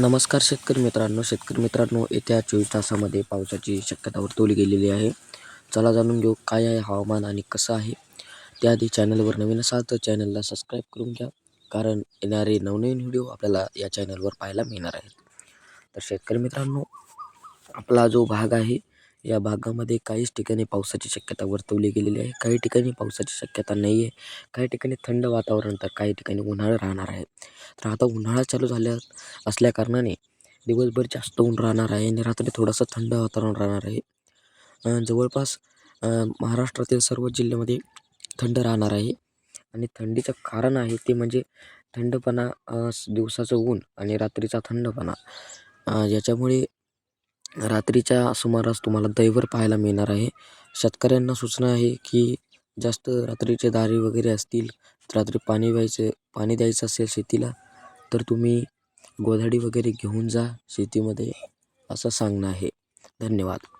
नमस्कार शेतकरी मित्रांनो शेतकरी मित्रांनो येत्या चोवीस तासामध्ये पावसाची शक्यता वर्तवली गेलेली आहे. चला जाणून घेऊ काय आहे हवामान आणि कसं आहे. त्याआधी चॅनलवर नवीन असाल तर चॅनलला सबस्क्राईब करून घ्या कारण येणारे नवनवीन व्हिडिओ आपल्याला या चॅनलवर पाहायला मिळणार आहेत. तर शेतकरी मित्रांनो आपला जो भाग आहे या भागामध्ये काहीच ठिकाणी पावसाची शक्यता वर्तवली गेलेली आहे. काही ठिकाणी पावसाची शक्यता नाही आहे काही ठिकाणी थंड वातावरण तर काही ठिकाणी उन्हाळा राहणार आहे. तर आता उन्हाळा चालू झाल्या असल्याकारणाने दिवसभर जास्त ऊन राहणार आहे आणि रात्री थोडंसं थंड वातावरण राहणार आहे. जवळपास महाराष्ट्रातील सर्व जिल्ह्यामध्ये थंड राहणार आहे. आणि थंडीचं कारण आहे ते म्हणजे थंडपणा दिवसाचं ऊन आणि रात्रीचा थंडपणा. याच्यामुळे रात्रीच्या सुमारास तुम्हाला दैवर पाहायला मिळणार आहे. शेतकऱ्यांना सूचना आहे की जास्त रात्रीचे दारे वगैरे असतील रात्री पाणी व्हायचे पाणी द्यायचं असेल शेतीला तर तुम्ही गोधडी वगैरे घेऊन जा शेतीमध्ये असं सांगणं आहे. धन्यवाद.